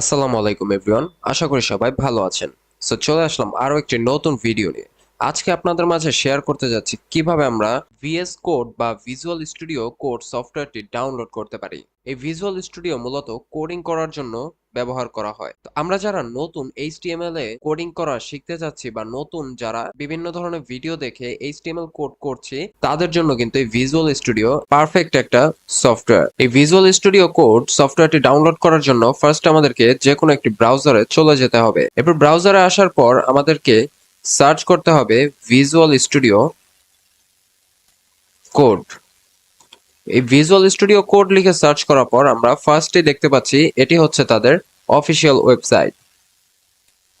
আসসালামু আলাইকুম এভরিওয়ান আশা করি সবাই ভালো আছেন। সো চলে আসলাম আরও একটি নতুন ভিডিও নিয়ে। আজকে আপনাদের মাঝে শেয়ার করতে যাচ্ছি কীভাবে আমরা ভিএস কোড বা ভিজুয়াল স্টুডিও কোড সফটওয়্যারটি ডাউনলোড করতে পারি। এই ভিজুয়াল স্টুডিও মূলত কোডিং করার জন্য ব্যবহার করা হয়। তো আমরা যারা নতুন এইচটিএমএল এ কোডিং করা শিখতে যাচ্ছি বা নতুন যারা বিভিন্ন ধরনের ভিডিও দেখে এইচটিএমএল কোড করছি, তাদের জন্য কিন্তু এই ভিজুয়াল স্টুডিও পারফেক্ট একটা সফটওয়্যার এই ভিজুয়াল স্টুডিও কোড সফটওয়্যারটি ডাউনলোড করার জন্য ফার্স্ট আমাদেরকে যে কোনো একটি ব্রাউজারে চলে যেতে হবে। এরপর ব্রাউজারে আসার পর আমাদেরকে সার্চ করতে হবে ভিজুয়াল স্টুডিও কোড এই ভিজুয়াল স্টুডিও কোড লিখে সার্চ করার পর আমরা ফার্স্টে দেখতে পাচ্ছি এটি হচ্ছে তাদের official website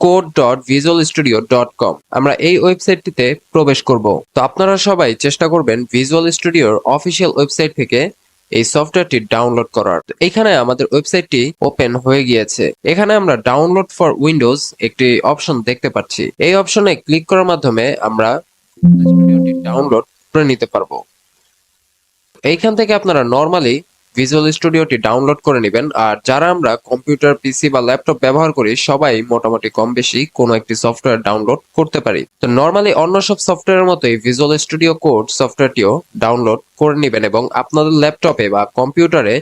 code dot visual studio dot com আমরা এই ওয়েবসাইটটিতে প্রবেশ করব। তো আপনারা সবাই চেষ্টা করবেন ভিজুয়াল স্টুডিওর অফিসিয়াল ওয়েবসাইট থেকে এই সফটওয়্যারটি ডাউনলোড করার। এখানে আমাদের ওয়েবসাইটটি ওপেন হয়ে গিয়েছে। এখানে আমরা ডাউনলোড ফর উইন্ডোজ একটি অপশন দেখতে পাচ্ছি। এই অপশনে ক্লিক করার মাধ্যমে আমরা ডাউনলোড করে নিতে পারব। এইখান থেকে আপনারা নর্মালি ভিজুয়াল স্টুডিওটি ডাউনলোড করে নেবেন। আর যারা আমরা কম্পিউটার পিসি বা ল্যাপটপ ব্যবহার করি, সবাই মোটামুটি কম বেশি কোনো একটি সফটওয়্যার ডাউনলোড করতে পারি। তো নর্মালি অন্য সব সফটওয়্যারের মতোই ভিজুয়াল স্টুডিও কোড সফটওয়্যারটিও ডাউনলোড করে নেবেন এবং আপনাদের ল্যাপটপে বা কম্পিউটারে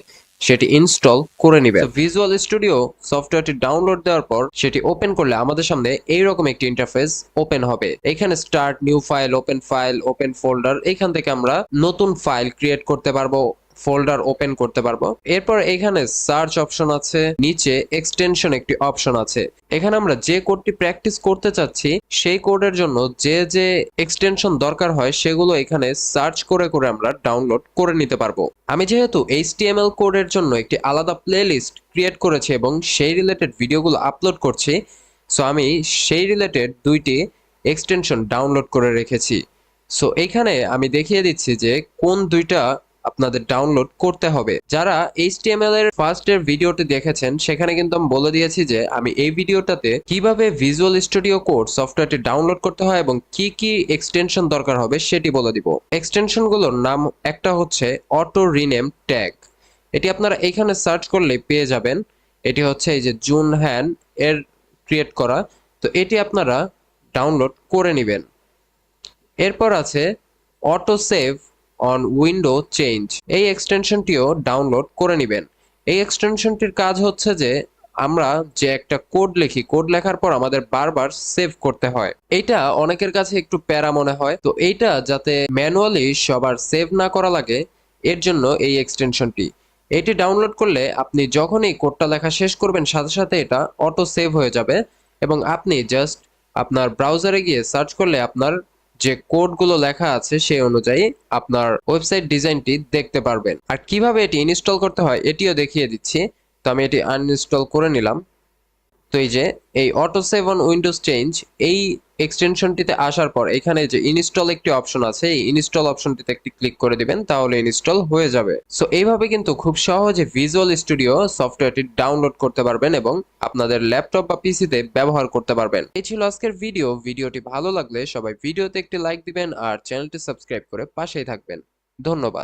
সেটি ইনস্টল করে নিবে ভিজুয়াল স্টুডিও সফটওয়্যারটি ডাউনলোড দেওয়ার পর সেটি ওপেন করলে আমাদের সামনে এইরকম একটি ইন্টারফেস ওপেন হবে। এখানে start new file open file open folder এখান থেকে আমরা নতুন ফাইল ক্রিয়েট করতে পারব। ফোল্ডার ওপেন করতে পারব। এরপর এখানে সার্চ অপশন আছে, নিচে এক্সটেনশন একটি অপশন আছে। এখানে আমরা যে কোডটি প্র্যাকটিস করতে চাচ্ছি, সেই কোডের জন্য যে যে এক্সটেনশন দরকার হয়, সেগুলো এখানে সার্চ করে করে আমরা ডাউনলোড করে নিতে পারব। আমি যেহেতু এইচটিএমএল কোডের জন্য একটি আলাদা প্লেলিস্ট ক্রিয়েট করেছি এবং সেই রিলেটেড ভিডিওগুলো আপলোড করছি সো আমি সেই রিলেটেড দুইটি এক্সটেনশন ডাউনলোড করে রেখেছি। সো এখানে আমি দেখিয়ে দিচ্ছি যে কোন দুইটা আপনাদের ডাউনলোড করতে হবে। যারা এইচটিএমএল এর ফার্স্ট এর ভিডিওটি দেখেছেন, সেখানে কিন্তু আমি বলে দিয়েছি যে, আমি এই ভিডিওটাতে কীভাবে ভিজুয়াল স্টুডিও কোড সফটওয়্যারটি ডাউনলোড করতে হয় এবং কি কি এক্সটেনশন দরকার হবে সেটি বলে দিব। এক্সটেনশনগুলোর নাম একটা হচ্ছে অটো রিনেম ট্যাগ এটি আপনারা এখানে সার্চ করলে পেয়ে যাবেন। এটি হচ্ছে এই যে জুন হ্যান এর ক্রিয়েট করা। তো এটি আপনারা ডাউনলোড করে নেবেন। এরপর আছে auto save on window change এই এক্সটেনশনটিও ডাউনলোড করে নেবেন। এই এক্সটেনশনটির কাজ হচ্ছে যে, আমরা যে একটা কোড লিখি কোড লেখার পর আমাদের বারবার সেভ করতে হয়। এটা অনেকের কাছে একটু প্যারা মনে হয়। তো এইটা যাতে ম্যানুয়ালি সবার সেভ না করা লাগে, এর জন্য এই এক্সটেনশনটি এটি ডাউনলোড করলে আপনি যখনই কোডটা লেখা শেষ করবেন, সাথে সাথে এটা অটো সেভ হয়ে যাবে এবং আপনি জাস্ট আপনার ব্রাউজারে গিয়ে সার্চ করলে আপনার যে কোডগুলো লেখা আছে সেই অনুযায়ী আপনার ওয়েবসাইট ডিজাইনটি দেখতে পারবেন। আর কীভাবে এটি ইনস্টল করতে হয় এটিও দেখিয়ে দিচ্ছি। তো আমি এটি আনইনস্টল করে নিলাম। তো এই যে, এই auto save on windows change এই এক্সটেনশনটিতে আসার পর এখানে যে ইনস্টল একটি অপশন আছে, এই ইনস্টল অপশনটিতে একটি ক্লিক করে দিবেন, তাহলে ইনস্টল হয়ে যাবে। সো এইভাবে কিন্তু খুব সহজে ভিজুয়াল স্টুডিও সফটওয়্যারটি ডাউনলোড করতে পারবেন এবং আপনাদের ল্যাপটপ বা পিসিতে ব্যবহার করতে পারবেন। এই ছিল আজকের ভিডিও ভিডিওটি ভালো লাগলে সবাই ভিডিওতে একটি লাইক দিবেন আর চ্যানেলটি সাবস্ক্রাইব করে পাশেই থাকবেন। ধন্যবাদ।